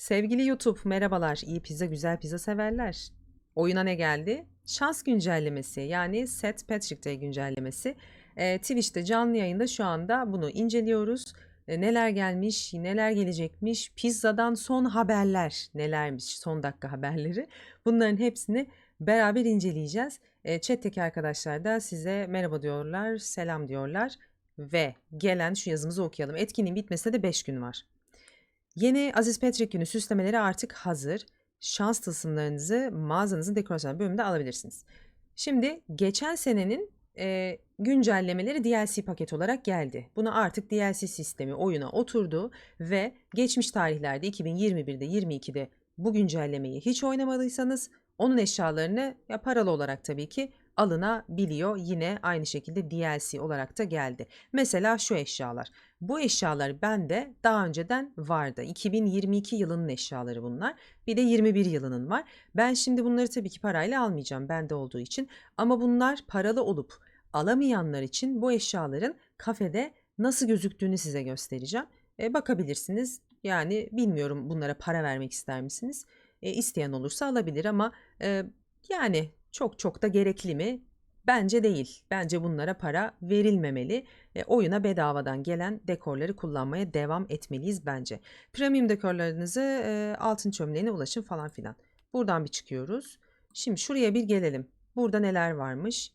Sevgili YouTube merhabalar. İyi pizza güzel pizza severler. Oyuna ne geldi? Şans güncellemesi yani Set Patrick Day güncellemesi. Ee, Twitch'te canlı yayında şu anda bunu inceliyoruz. Ee, neler gelmiş, neler gelecekmiş, pizzadan son haberler nelermiş, son dakika haberleri. Bunların hepsini beraber inceleyeceğiz. Ee, chat'teki arkadaşlar da size merhaba diyorlar, selam diyorlar. Ve gelen şu yazımızı okuyalım. Etkinliğin bitmesine de 5 gün var. Yeni Aziz Patrick günü süslemeleri artık hazır. Şans tılsımlarınızı mağazanızın dekorasyon bölümünde alabilirsiniz. Şimdi geçen senenin e, güncellemeleri DLC paket olarak geldi. Buna artık DLC sistemi oyuna oturdu ve geçmiş tarihlerde 2021'de 22'de bu güncellemeyi hiç oynamadıysanız onun eşyalarını ya paralı olarak tabii ki alınabiliyor. Yine aynı şekilde DLC olarak da geldi. Mesela şu eşyalar. Bu eşyalar bende daha önceden vardı. 2022 yılının eşyaları bunlar. Bir de 21 yılının var. Ben şimdi bunları tabii ki parayla almayacağım bende olduğu için. Ama bunlar paralı olup alamayanlar için bu eşyaların kafede nasıl gözüktüğünü size göstereceğim. E, bakabilirsiniz. Yani bilmiyorum bunlara para vermek ister misiniz? E, isteyen olursa alabilir ama e, yani çok çok da gerekli mi? Bence değil. Bence bunlara para verilmemeli. E, oyuna bedavadan gelen dekorları kullanmaya devam etmeliyiz bence. Premium dekorlarınızı e, altın çömleğine ulaşın falan filan. Buradan bir çıkıyoruz. Şimdi şuraya bir gelelim. Burada neler varmış?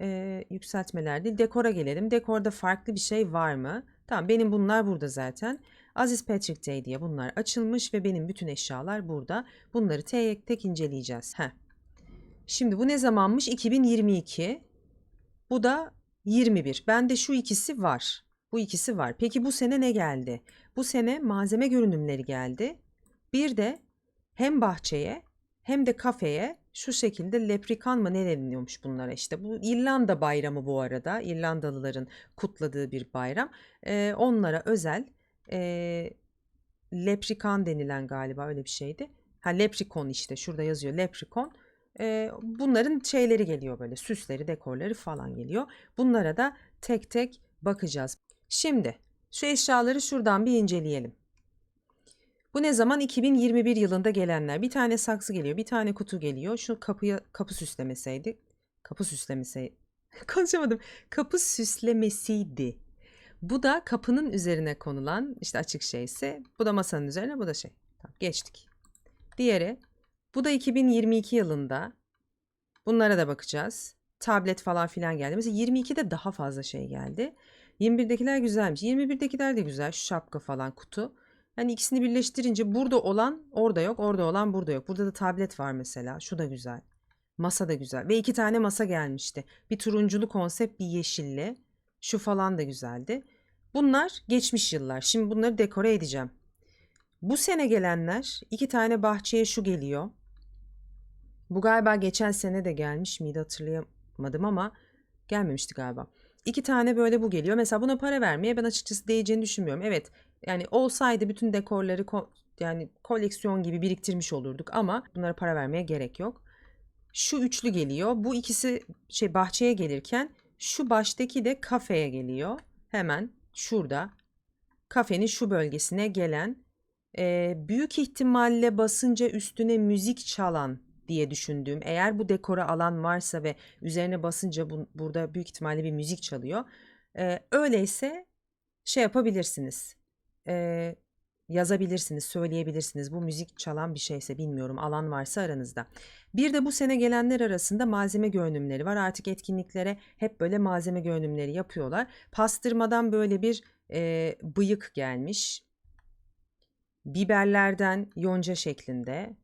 E, yükseltmeler değil. Dekora gelelim. Dekorda farklı bir şey var mı? Tamam benim bunlar burada zaten. Aziz Patrick Day diye bunlar açılmış ve benim bütün eşyalar burada. Bunları tek tek inceleyeceğiz. Heh. Şimdi bu ne zamanmış? 2022. Bu da 21. Bende şu ikisi var. Bu ikisi var. Peki bu sene ne geldi? Bu sene malzeme görünümleri geldi. Bir de hem bahçeye hem de kafeye şu şekilde leprikan mı ne deniliyormuş bunlara işte. Bu İrlanda bayramı bu arada. İrlandalıların kutladığı bir bayram. Ee, onlara özel e, leprikan denilen galiba öyle bir şeydi. Ha leprikon işte şurada yazıyor leprikon. Ee, bunların şeyleri geliyor böyle süsleri, dekorları falan geliyor. Bunlara da tek tek bakacağız. Şimdi şu eşyaları şuradan bir inceleyelim. Bu ne zaman? 2021 yılında gelenler. Bir tane saksı geliyor, bir tane kutu geliyor. Şu kapıya kapı süslemeseydi. Kapı süslemeseydi. Konuşamadım. Kapı süslemesiydi. Bu da kapının üzerine konulan işte açık şeyse. Bu da masanın üzerine, bu da şey. Tamam, geçtik. Diğeri bu da 2022 yılında. Bunlara da bakacağız. Tablet falan filan geldi. Mesela 22'de daha fazla şey geldi. 21'dekiler güzelmiş. 21'dekiler de güzel. Şu şapka falan kutu. Yani ikisini birleştirince burada olan orada yok. Orada olan burada yok. Burada da tablet var mesela. Şu da güzel. Masa da güzel. Ve iki tane masa gelmişti. Bir turunculu konsept bir yeşilli. Şu falan da güzeldi. Bunlar geçmiş yıllar. Şimdi bunları dekore edeceğim. Bu sene gelenler iki tane bahçeye şu geliyor. Bu galiba geçen sene de gelmiş miydi hatırlayamadım ama gelmemişti galiba. İki tane böyle bu geliyor. Mesela buna para vermeye ben açıkçası değeceğini düşünmüyorum. Evet yani olsaydı bütün dekorları ko- yani koleksiyon gibi biriktirmiş olurduk ama bunlara para vermeye gerek yok. Şu üçlü geliyor. Bu ikisi şey bahçeye gelirken şu baştaki de kafeye geliyor. Hemen şurada kafenin şu bölgesine gelen e, büyük ihtimalle basınca üstüne müzik çalan diye düşündüğüm eğer bu dekora alan varsa ve üzerine basınca bu, burada büyük ihtimalle bir müzik çalıyor. E, öyleyse şey yapabilirsiniz. E, yazabilirsiniz, söyleyebilirsiniz. Bu müzik çalan bir şeyse bilmiyorum alan varsa aranızda. Bir de bu sene gelenler arasında malzeme görünümleri var. Artık etkinliklere hep böyle malzeme görünümleri yapıyorlar. Pastırmadan böyle bir e, bıyık gelmiş. Biberlerden yonca şeklinde.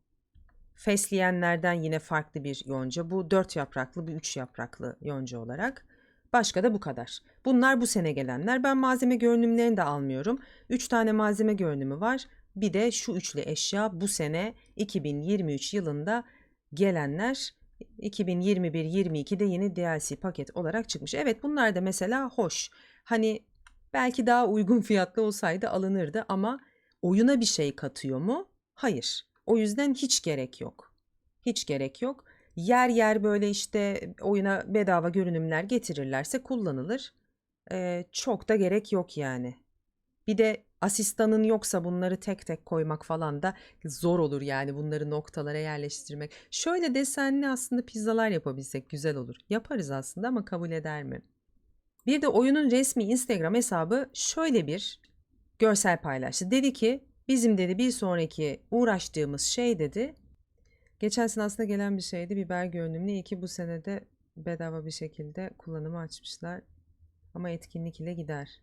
Fesleğenlerden yine farklı bir yonca. Bu dört yapraklı, bu üç yapraklı yonca olarak. Başka da bu kadar. Bunlar bu sene gelenler. Ben malzeme görünümlerini de almıyorum. Üç tane malzeme görünümü var. Bir de şu üçlü eşya bu sene 2023 yılında gelenler 2021-22'de yeni DLC paket olarak çıkmış. Evet bunlar da mesela hoş. Hani belki daha uygun fiyatlı olsaydı alınırdı ama oyuna bir şey katıyor mu? Hayır. O yüzden hiç gerek yok. Hiç gerek yok. Yer yer böyle işte oyuna bedava görünümler getirirlerse kullanılır. Ee, çok da gerek yok yani. Bir de asistanın yoksa bunları tek tek koymak falan da zor olur yani bunları noktalara yerleştirmek. Şöyle desenli aslında pizzalar yapabilsek güzel olur. Yaparız aslında ama kabul eder mi? Bir de oyunun resmi Instagram hesabı şöyle bir görsel paylaştı. Dedi ki bizim dedi bir sonraki uğraştığımız şey dedi. Geçen sene aslında gelen bir şeydi biber görünümlü. İyi ki bu senede bedava bir şekilde kullanımı açmışlar. Ama etkinlik ile gider.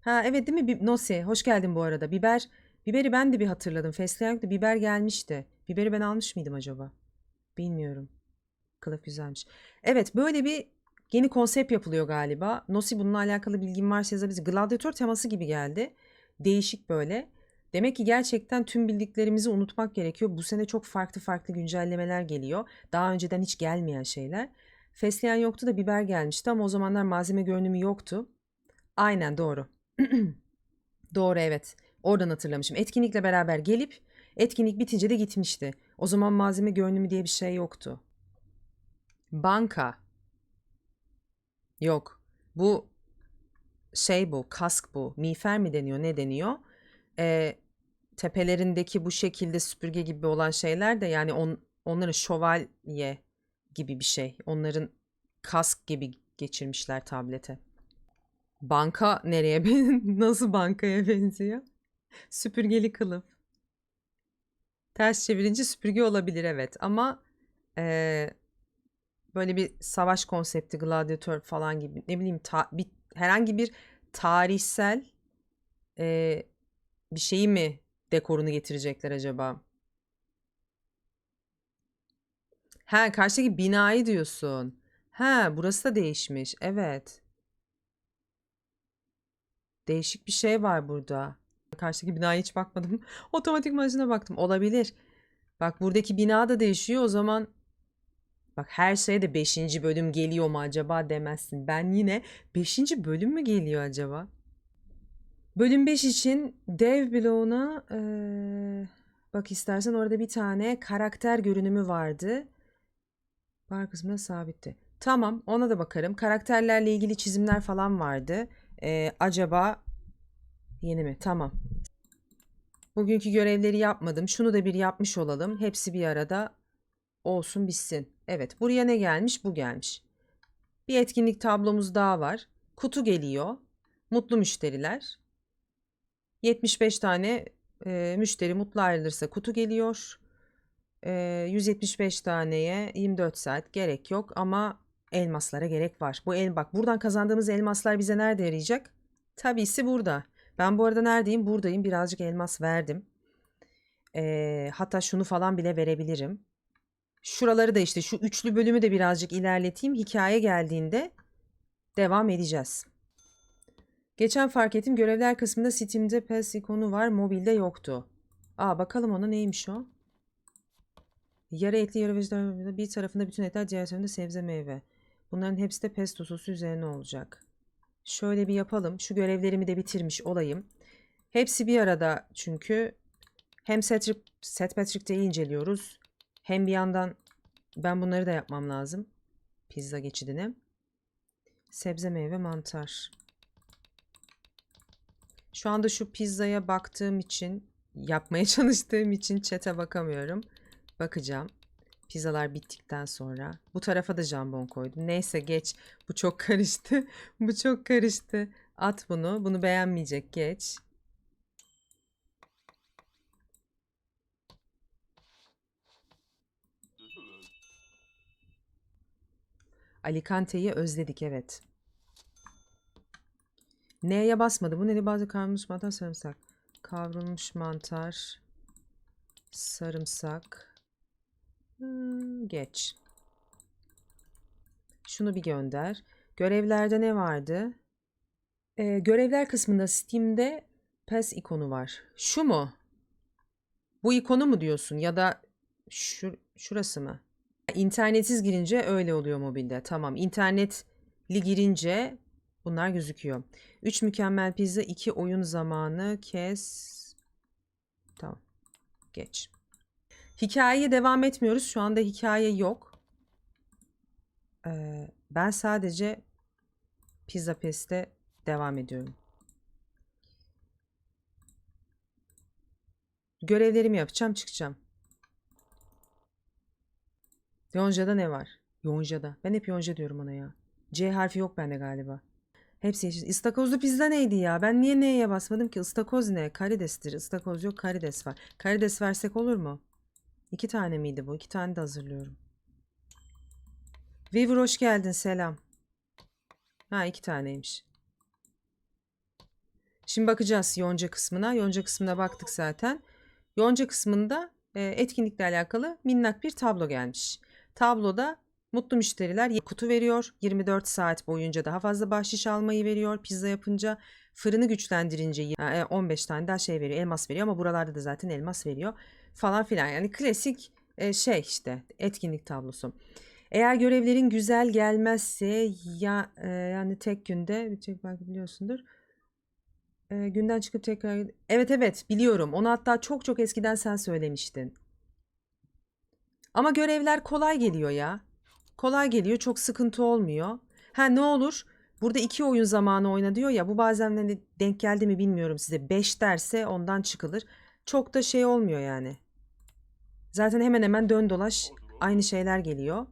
Ha evet değil mi? Nosi hoş geldin bu arada. Biber biberi ben de bir hatırladım. Fesleğen. Biber gelmişti. Biberi ben almış mıydım acaba? Bilmiyorum. Kılıf güzelmiş. Evet böyle bir yeni konsept yapılıyor galiba. Nosi bununla alakalı bilgin varsa yazabiliriz. Gladyatör teması gibi geldi. Değişik böyle. Demek ki gerçekten tüm bildiklerimizi unutmak gerekiyor. Bu sene çok farklı farklı güncellemeler geliyor. Daha önceden hiç gelmeyen şeyler. Fesleğen yoktu da biber gelmişti ama o zamanlar malzeme görünümü yoktu. Aynen doğru. Doğru evet. Oradan hatırlamışım. Etkinlikle beraber gelip etkinlik bitince de gitmişti. O zaman malzeme görünümü diye bir şey yoktu. Banka. Yok. Bu şey bu, kask bu. Miğfer mi deniyor, ne deniyor? Ee, tepelerindeki bu şekilde süpürge gibi olan şeyler de yani on, onların şövalye gibi bir şey. Onların kask gibi geçirmişler tablete. Banka nereye nasıl bankaya benziyor? Süpürgeli kılıf. Ters çevirince süpürge olabilir evet ama eee, böyle bir savaş konsepti, gladyatör falan gibi ne bileyim ta- bir, herhangi bir tarihsel eee, bir şeyi mi dekorunu getirecekler acaba? Ha karşıdaki binayı diyorsun. Ha burası da değişmiş. Evet. Değişik bir şey var burada. Karşıdaki binaya hiç bakmadım. Otomatik başına baktım. Olabilir. Bak buradaki bina da değişiyor. O zaman bak her şeye de 5. bölüm geliyor mu acaba demezsin. Ben yine 5. bölüm mü geliyor acaba? Bölüm 5 için dev bloğuna eee, bak istersen orada bir tane karakter görünümü vardı. Bar kısmına sabitti. Tamam ona da bakarım. Karakterlerle ilgili çizimler falan vardı. Ee, acaba yeni mi? Tamam. Bugünkü görevleri yapmadım. Şunu da bir yapmış olalım. Hepsi bir arada olsun bitsin. Evet buraya ne gelmiş? Bu gelmiş. Bir etkinlik tablomuz daha var. Kutu geliyor. Mutlu müşteriler. 75 tane e, müşteri mutlu ayrılırsa kutu geliyor. E, 175 taneye 24 saat gerek yok ama elmaslara gerek var. Bu el bak buradan kazandığımız elmaslar bize nerede yarayacak? Tabisi burada. Ben bu arada neredeyim? Buradayım. Birazcık elmas verdim. E, hatta şunu falan bile verebilirim. Şuraları da işte şu üçlü bölümü de birazcık ilerleteyim. Hikaye geldiğinde devam edeceğiz. Geçen fark ettim görevler kısmında Steam'de PES ikonu var, mobilde yoktu. Aa bakalım ona neymiş o? Yarı etli yarı vejetaryen bir tarafında bütün etler diğer tarafında sebze meyve. Bunların hepsi de pesto sosu üzerine olacak. Şöyle bir yapalım. Şu görevlerimi de bitirmiş olayım. Hepsi bir arada çünkü hem Set, Set Patrick'teyi inceliyoruz. Hem bir yandan ben bunları da yapmam lazım. Pizza geçidini. Sebze meyve mantar. Şu anda şu pizzaya baktığım için, yapmaya çalıştığım için çete bakamıyorum. Bakacağım. Pizzalar bittikten sonra. Bu tarafa da jambon koydum. Neyse geç. Bu çok karıştı. Bu çok karıştı. At bunu. Bunu beğenmeyecek. Geç. Alicante'yi özledik evet. N'ye basmadı. Bu neydi? Bazı kavrulmuş mantar sarımsak. Kavrulmuş mantar sarımsak. Hmm, geç. Şunu bir gönder. Görevlerde ne vardı? Ee, görevler kısmında Steam'de PES ikonu var. Şu mu? Bu ikonu mu diyorsun? Ya da şu, şurası mı? İnternetsiz girince öyle oluyor mobilde. Tamam. İnternetli girince bunlar gözüküyor. 3 mükemmel pizza, 2 oyun zamanı, kes. Tamam. Geç. Hikayeye devam etmiyoruz. Şu anda hikaye yok. Ee, ben sadece Pizza Pest'e devam ediyorum. Görevlerimi yapacağım çıkacağım. Yonca'da ne var? Yonca'da. Ben hep Yonca diyorum ona ya. C harfi yok bende galiba. Hepsi yeşil. İstakozlu pizza neydi ya? Ben niye neye basmadım ki? Istakoz ne? Karidestir. Istakoz yok karides var. Karides versek olur mu? İki tane miydi bu? İki tane de hazırlıyorum. Weaver hoş geldin. Selam. Ha iki taneymiş. Şimdi bakacağız yonca kısmına. Yonca kısmına baktık zaten. Yonca kısmında e, etkinlikle alakalı minnak bir tablo gelmiş. Tabloda mutlu müşteriler kutu veriyor. 24 saat boyunca daha fazla bahşiş almayı veriyor. Pizza yapınca fırını güçlendirince e, 15 tane daha şey veriyor. Elmas veriyor ama buralarda da zaten elmas veriyor falan filan. Yani klasik e, şey işte etkinlik tablosu. Eğer görevlerin güzel gelmezse ya e, yani tek günde bir tek belki biliyorsundur. E, günden çıkıp tekrar evet evet biliyorum. Onu hatta çok çok eskiden sen söylemiştin. Ama görevler kolay geliyor ya. Kolay geliyor, çok sıkıntı olmuyor. Ha ne olur? Burada iki oyun zamanı oyna diyor ya. Bu bazen hani denk geldi mi bilmiyorum size. 5 derse ondan çıkılır. Çok da şey olmuyor yani. Zaten hemen hemen dön dolaş aynı şeyler geliyor.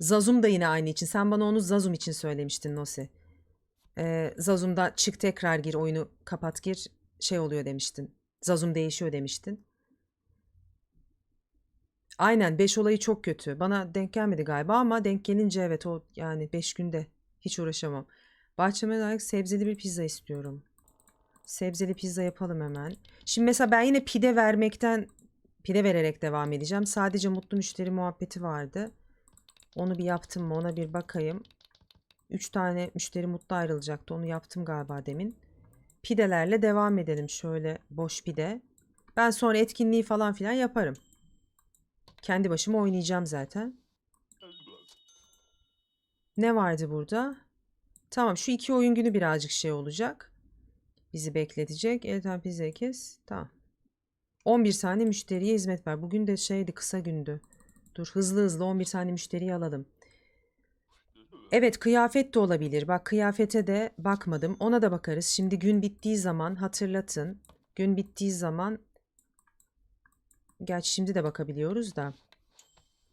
Zazum da yine aynı için. Sen bana onu Zazum için söylemiştin Nosi. Ee, Zazum'da çık tekrar gir oyunu kapat gir şey oluyor demiştin. Zazum değişiyor demiştin. Aynen 5 olayı çok kötü. Bana denk gelmedi galiba ama denk gelince evet o yani 5 günde hiç uğraşamam. Bahçeme layık sebzeli bir pizza istiyorum. Sebzeli pizza yapalım hemen. Şimdi mesela ben yine pide vermekten pide vererek devam edeceğim. Sadece mutlu müşteri muhabbeti vardı. Onu bir yaptım mı ona bir bakayım. 3 tane müşteri mutlu ayrılacaktı. Onu yaptım galiba demin. Pidelerle devam edelim. Şöyle boş pide. Ben sonra etkinliği falan filan yaparım. Kendi başıma oynayacağım zaten. Ne vardı burada? Tamam şu iki oyun günü birazcık şey olacak. Bizi bekletecek. Elten pizza kes. Tamam. 11 tane müşteriye hizmet ver. Bugün de şeydi kısa gündü. Dur hızlı hızlı 11 tane müşteriyi alalım. Evet kıyafet de olabilir. Bak kıyafete de bakmadım. Ona da bakarız. Şimdi gün bittiği zaman hatırlatın. Gün bittiği zaman Gerçi şimdi de bakabiliyoruz da.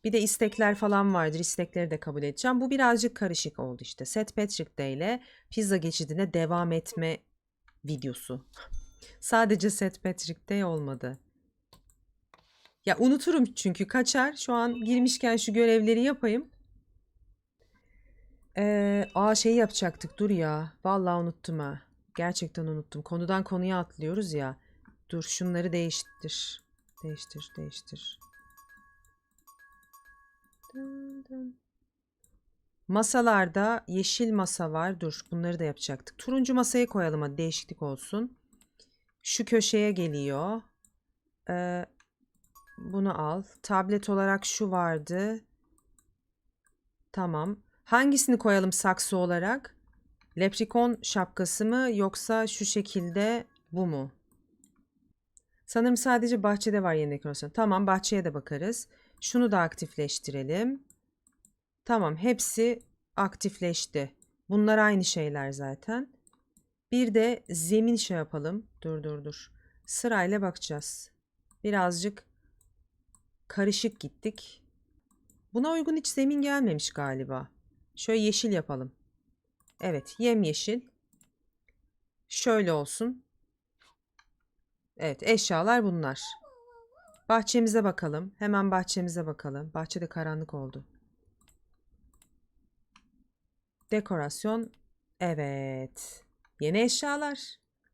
Bir de istekler falan vardır. İstekleri de kabul edeceğim. Bu birazcık karışık oldu işte. Set Patrick Day ile pizza geçidine devam etme videosu. Sadece Set Patrick Day olmadı. Ya unuturum çünkü kaçar. Şu an girmişken şu görevleri yapayım. Ee, aa şeyi yapacaktık. Dur ya. Vallahi unuttum ha. Gerçekten unuttum. Konudan konuya atlıyoruz ya. Dur şunları değiştir. Değiştir, değiştir. Dın dın. Masalarda yeşil masa var. Dur bunları da yapacaktık. Turuncu masaya koyalım hadi değişiklik olsun. Şu köşeye geliyor. Ee, bunu al. Tablet olarak şu vardı. Tamam. Hangisini koyalım saksı olarak? Leprikon şapkası mı yoksa şu şekilde bu mu? Sanırım sadece bahçede var yeni dekorasyon. Tamam bahçeye de bakarız. Şunu da aktifleştirelim. Tamam hepsi aktifleşti. Bunlar aynı şeyler zaten. Bir de zemin şey yapalım. Dur dur dur. Sırayla bakacağız. Birazcık karışık gittik. Buna uygun hiç zemin gelmemiş galiba. Şöyle yeşil yapalım. Evet yem yeşil. Şöyle olsun. Evet eşyalar bunlar. Bahçemize bakalım. Hemen bahçemize bakalım. Bahçede karanlık oldu. Dekorasyon. Evet. Yeni eşyalar.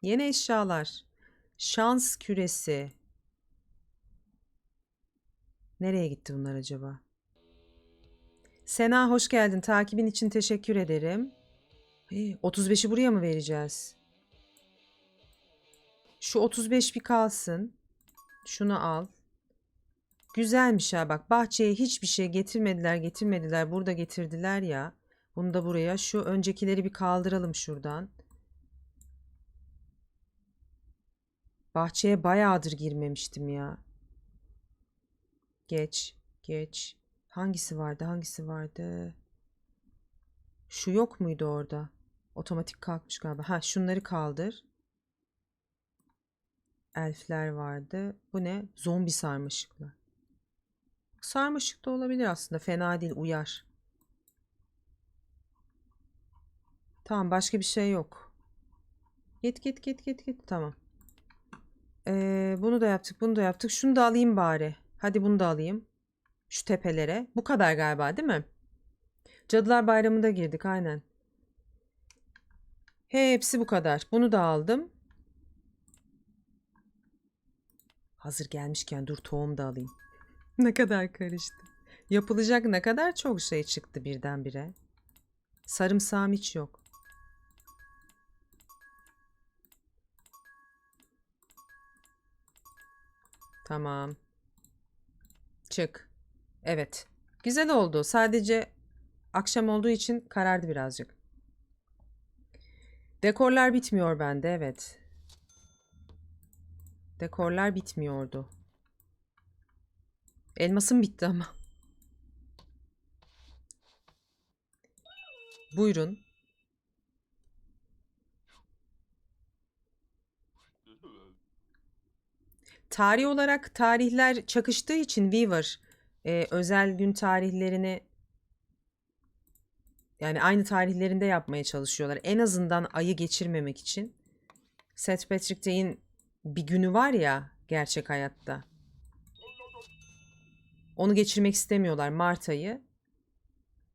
Yeni eşyalar. Şans küresi. Nereye gitti bunlar acaba? Sena hoş geldin. Takibin için teşekkür ederim. 35'i buraya mı vereceğiz? Şu 35 bir kalsın. Şunu al. Güzelmiş ha bak bahçeye hiçbir şey getirmediler getirmediler burada getirdiler ya. Bunu da buraya şu öncekileri bir kaldıralım şuradan. Bahçeye bayağıdır girmemiştim ya. Geç geç. Hangisi vardı hangisi vardı? Şu yok muydu orada? Otomatik kalkmış galiba. Ha şunları kaldır. Elfler vardı. Bu ne? Zombi sarmaşıklar. Sarmaşık da olabilir aslında. Fena değil. Uyar. Tamam başka bir şey yok. Git git git git git. Tamam. Ee, bunu da yaptık. Bunu da yaptık. Şunu da alayım bari. Hadi bunu da alayım. Şu tepelere. Bu kadar galiba değil mi? Cadılar Bayramı'nda girdik aynen. Hepsi bu kadar. Bunu da aldım. Hazır gelmişken dur tohum da alayım. ne kadar karıştı. Yapılacak ne kadar çok şey çıktı birdenbire. Sarımsağım hiç yok. Tamam. Çık. Evet. Güzel oldu. Sadece akşam olduğu için karardı birazcık. Dekorlar bitmiyor bende, evet. Dekorlar bitmiyordu. Elmasım bitti ama. Buyurun. Tarih olarak tarihler çakıştığı için Weaver e, özel gün tarihlerini yani aynı tarihlerinde yapmaya çalışıyorlar. En azından ayı geçirmemek için. St. Patrick Day'in bir günü var ya gerçek hayatta. Onu geçirmek istemiyorlar Mart ayı.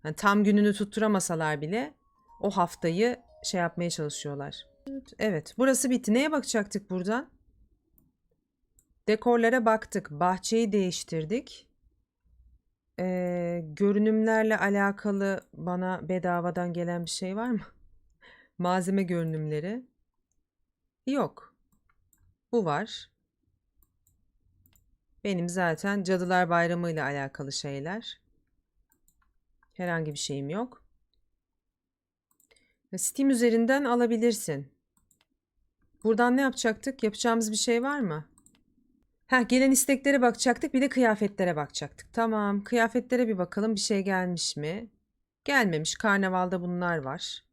Yani tam gününü tutturamasalar bile o haftayı şey yapmaya çalışıyorlar. Evet, burası bitti. Neye bakacaktık buradan? Dekorlara baktık. Bahçeyi değiştirdik. Ee, görünümlerle alakalı bana bedavadan gelen bir şey var mı? Malzeme görünümleri. Yok. Bu var. Benim zaten Cadılar Bayramı ile alakalı şeyler. Herhangi bir şeyim yok. Steam üzerinden alabilirsin. Buradan ne yapacaktık? Yapacağımız bir şey var mı? Ha gelen isteklere bakacaktık bir de kıyafetlere bakacaktık. Tamam kıyafetlere bir bakalım bir şey gelmiş mi? Gelmemiş. Karnavalda bunlar var.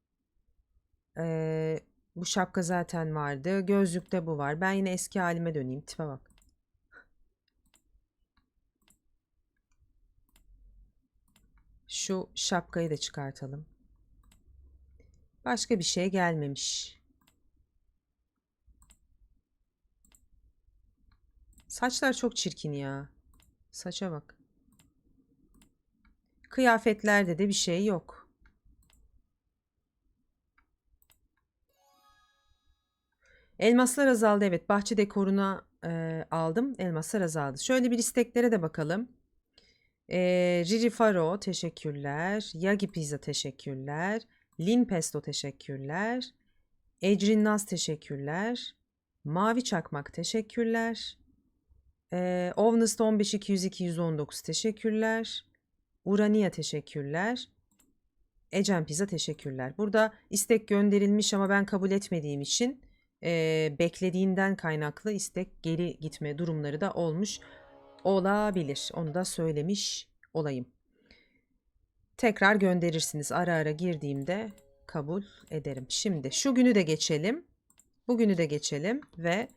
Ee, bu şapka zaten vardı. Gözlükte bu var. Ben yine eski halime döneyim. Tipe bak. Şu şapkayı da çıkartalım. Başka bir şey gelmemiş. Saçlar çok çirkin ya. Saça bak. Kıyafetlerde de bir şey yok. Elmaslar azaldı evet. Bahçe dekoruna e, aldım. Elmaslar azaldı. Şöyle bir isteklere de bakalım. E, Riri Faro teşekkürler. Yagi Pizza teşekkürler. Lin Pesto teşekkürler. Ecrin Naz teşekkürler. Mavi Çakmak teşekkürler. Ee, Ovnust 15 202 119 teşekkürler. Urania teşekkürler. Ecem Pizza teşekkürler. Burada istek gönderilmiş ama ben kabul etmediğim için e, beklediğinden kaynaklı istek geri gitme durumları da olmuş olabilir. Onu da söylemiş olayım. Tekrar gönderirsiniz. Ara ara girdiğimde kabul ederim. Şimdi şu günü de geçelim. Bugünü de geçelim ve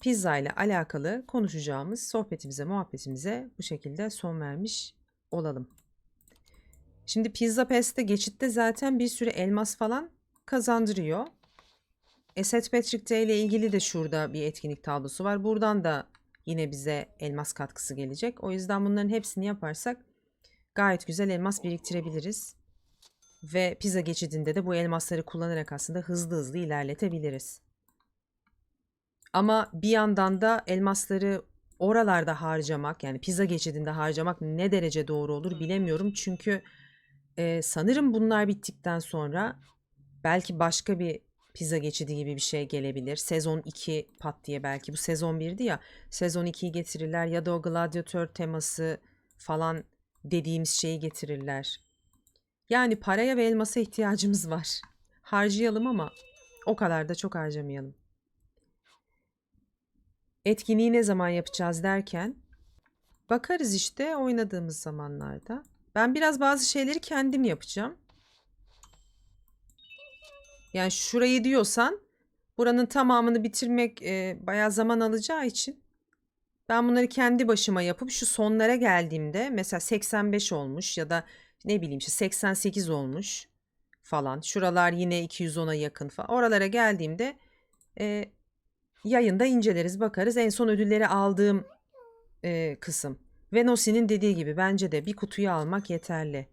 pizza ile alakalı konuşacağımız sohbetimize, muhabbetimize bu şekilde son vermiş olalım. Şimdi Pizza Pest'te geçitte zaten bir sürü elmas falan kazandırıyor. St. Patrick Day ile ilgili de şurada bir etkinlik tablosu var. Buradan da yine bize elmas katkısı gelecek. O yüzden bunların hepsini yaparsak gayet güzel elmas biriktirebiliriz. Ve pizza geçidinde de bu elmasları kullanarak aslında hızlı hızlı ilerletebiliriz. Ama bir yandan da elmasları oralarda harcamak yani pizza geçidinde harcamak ne derece doğru olur bilemiyorum. Çünkü e, sanırım bunlar bittikten sonra belki başka bir pizza geçidi gibi bir şey gelebilir. Sezon 2 pat diye belki bu sezon 1'di ya sezon 2'yi getirirler ya da o gladyatör teması falan dediğimiz şeyi getirirler. Yani paraya ve elmasa ihtiyacımız var. Harcayalım ama o kadar da çok harcamayalım. Etkinliği ne zaman yapacağız derken bakarız işte oynadığımız zamanlarda. Ben biraz bazı şeyleri kendim yapacağım. Yani şurayı diyorsan Buranın tamamını bitirmek e, bayağı zaman alacağı için ben bunları kendi başıma yapıp şu sonlara geldiğimde mesela 85 olmuş ya da ne bileyim işte 88 olmuş falan. Şuralar yine 210'a yakın falan. Oralara geldiğimde e, yayında inceleriz bakarız. En son ödülleri aldığım e, kısım. Ve Nosi'nin dediği gibi bence de bir kutuyu almak yeterli.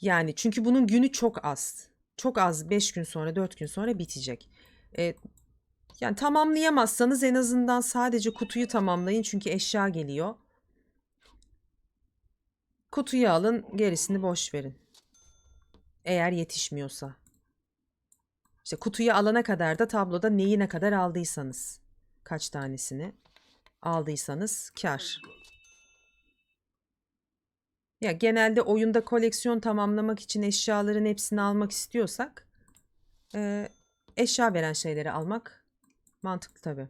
Yani çünkü bunun günü çok az. Çok az 5 gün sonra 4 gün sonra bitecek. E, yani tamamlayamazsanız en azından sadece kutuyu tamamlayın çünkü eşya geliyor. Kutuyu alın gerisini boş verin. Eğer yetişmiyorsa. İşte kutuyu alana kadar da tabloda neyi ne kadar aldıysanız. Kaç tanesini aldıysanız kar. Ya genelde oyunda koleksiyon tamamlamak için eşyaların hepsini almak istiyorsak e, eşya veren şeyleri almak mantıklı tabii.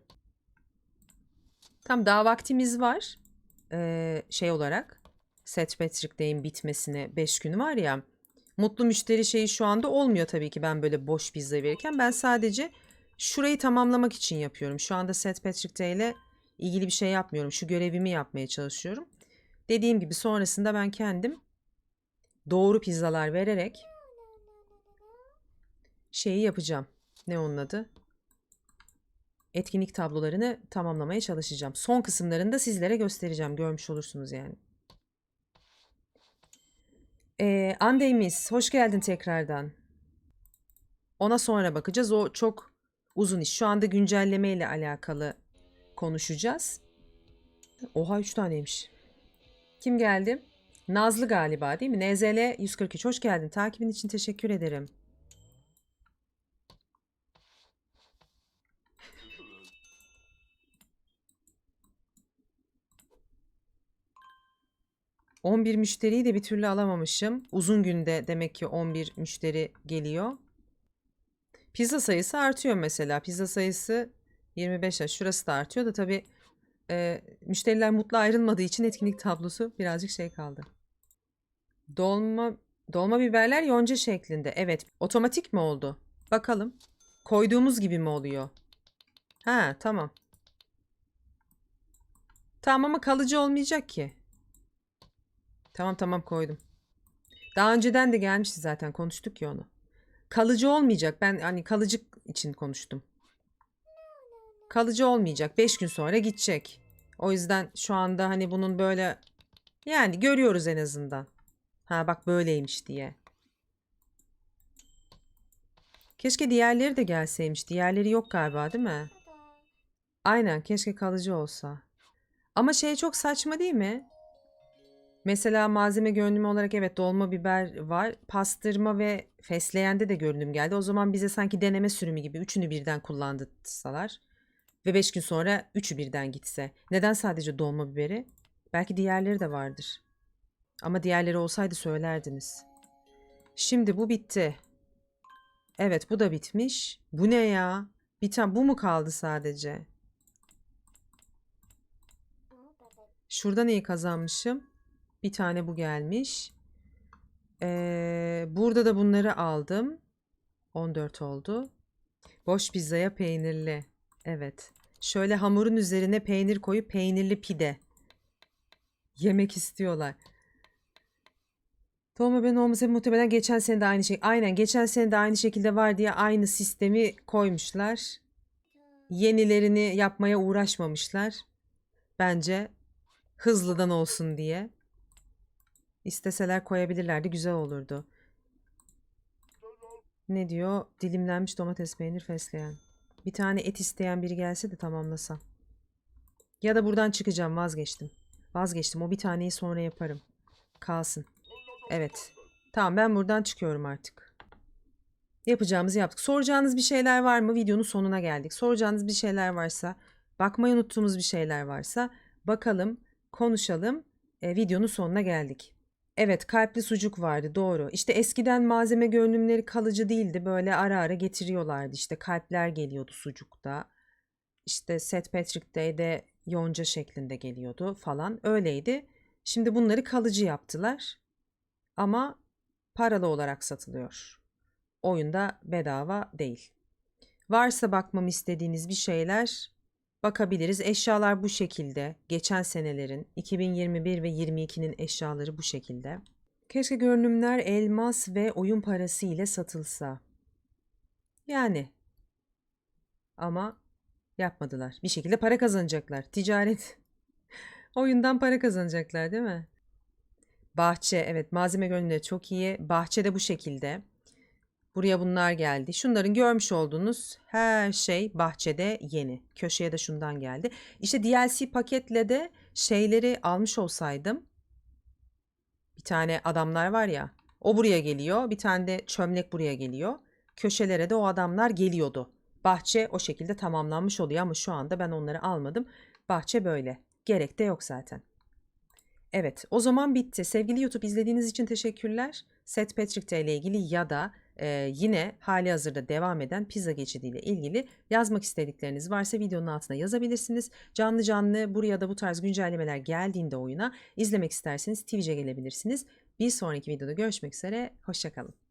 Tam daha vaktimiz var. E, şey olarak St. Patrick Day'in bitmesine 5 gün var ya. Mutlu müşteri şeyi şu anda olmuyor tabii ki ben böyle boş pizza verirken. Ben sadece şurayı tamamlamak için yapıyorum. Şu anda St. Patrick Day ile ilgili bir şey yapmıyorum. Şu görevimi yapmaya çalışıyorum. Dediğim gibi sonrasında ben kendim doğru pizzalar vererek şeyi yapacağım. Ne onun adı? Etkinlik tablolarını tamamlamaya çalışacağım. Son kısımlarını da sizlere göstereceğim. Görmüş olursunuz yani. Ee, Andeymiz, hoş geldin tekrardan. Ona sonra bakacağız. O çok uzun iş. Şu anda güncelleme ile alakalı konuşacağız. Oha 3 taneymiş. Kim geldi? Nazlı galiba değil mi? NZL 143 hoş geldin. Takibin için teşekkür ederim. ...11 müşteriyi de bir türlü alamamışım. Uzun günde demek ki 11 müşteri geliyor. Pizza sayısı artıyor mesela. Pizza sayısı 25 yaş. Şurası da artıyor da tabii e, müşteriler mutlu ayrılmadığı için etkinlik tablosu birazcık şey kaldı. Dolma dolma biberler yonca şeklinde. Evet, otomatik mi oldu? Bakalım. Koyduğumuz gibi mi oluyor? Ha, tamam. Tamam ama kalıcı olmayacak ki. Tamam tamam koydum. Daha önceden de gelmişti zaten konuştuk ya onu. Kalıcı olmayacak. Ben hani kalıcı için konuştum. Kalıcı olmayacak. 5 gün sonra gidecek. O yüzden şu anda hani bunun böyle yani görüyoruz en azından. Ha bak böyleymiş diye. Keşke diğerleri de gelseymiş. Diğerleri yok galiba değil mi? Aynen keşke kalıcı olsa. Ama şey çok saçma değil mi? Mesela malzeme görünümü olarak evet dolma biber var. Pastırma ve fesleğende de görünüm geldi. O zaman bize sanki deneme sürümü gibi üçünü birden kullandırsalar. Ve 5 gün sonra üçü birden gitse. Neden sadece dolma biberi? Belki diğerleri de vardır. Ama diğerleri olsaydı söylerdiniz. Şimdi bu bitti. Evet bu da bitmiş. Bu ne ya? Bir tane bu mu kaldı sadece? Şurada neyi kazanmışım? Bir tane bu gelmiş. Ee, burada da bunları aldım. 14 oldu. Boş pizzaya peynirli. Evet. Şöyle hamurun üzerine peynir koyup peynirli pide. Yemek istiyorlar. Dolma ben olmasa muhtemelen geçen sene de aynı şey. Aynen geçen sene de aynı şekilde var diye aynı sistemi koymuşlar. Yenilerini yapmaya uğraşmamışlar. Bence hızlıdan olsun diye. İsteseler koyabilirlerdi güzel olurdu. Ne diyor? Dilimlenmiş domates peynir fesleğen. Bir tane et isteyen biri gelse de tamamlasam. Ya da buradan çıkacağım vazgeçtim. Vazgeçtim o bir taneyi sonra yaparım. Kalsın. Evet. Tamam ben buradan çıkıyorum artık. Yapacağımızı yaptık. Soracağınız bir şeyler var mı? Videonun sonuna geldik. Soracağınız bir şeyler varsa, bakmayı unuttuğumuz bir şeyler varsa bakalım, konuşalım. E, videonun sonuna geldik. Evet kalpli sucuk vardı doğru. İşte eskiden malzeme görünümleri kalıcı değildi. Böyle ara ara getiriyorlardı. İşte kalpler geliyordu sucukta. İşte St. Patrick Day'de yonca şeklinde geliyordu falan. Öyleydi. Şimdi bunları kalıcı yaptılar. Ama paralı olarak satılıyor. Oyunda bedava değil. Varsa bakmamı istediğiniz bir şeyler bakabiliriz. Eşyalar bu şekilde. Geçen senelerin 2021 ve 22'nin eşyaları bu şekilde. Keşke görünümler elmas ve oyun parası ile satılsa. Yani ama yapmadılar. Bir şekilde para kazanacaklar. Ticaret. Oyundan para kazanacaklar değil mi? Bahçe evet malzeme görünümleri çok iyi. Bahçe de bu şekilde. Buraya bunlar geldi. Şunların görmüş olduğunuz her şey bahçede yeni. Köşeye de şundan geldi. İşte DLC paketle de şeyleri almış olsaydım. Bir tane adamlar var ya. O buraya geliyor. Bir tane de çömlek buraya geliyor. Köşelere de o adamlar geliyordu. Bahçe o şekilde tamamlanmış oluyor ama şu anda ben onları almadım. Bahçe böyle. Gerek de yok zaten. Evet, o zaman bitti. Sevgili YouTube izlediğiniz için teşekkürler. Set Patrick ile ilgili ya da e, yine hali hazırda devam eden pizza geçidiyle ilgili yazmak istedikleriniz varsa videonun altına yazabilirsiniz. Canlı canlı buraya da bu tarz güncellemeler geldiğinde oyuna izlemek isterseniz Twitch'e gelebilirsiniz. Bir sonraki videoda görüşmek üzere. Hoşçakalın.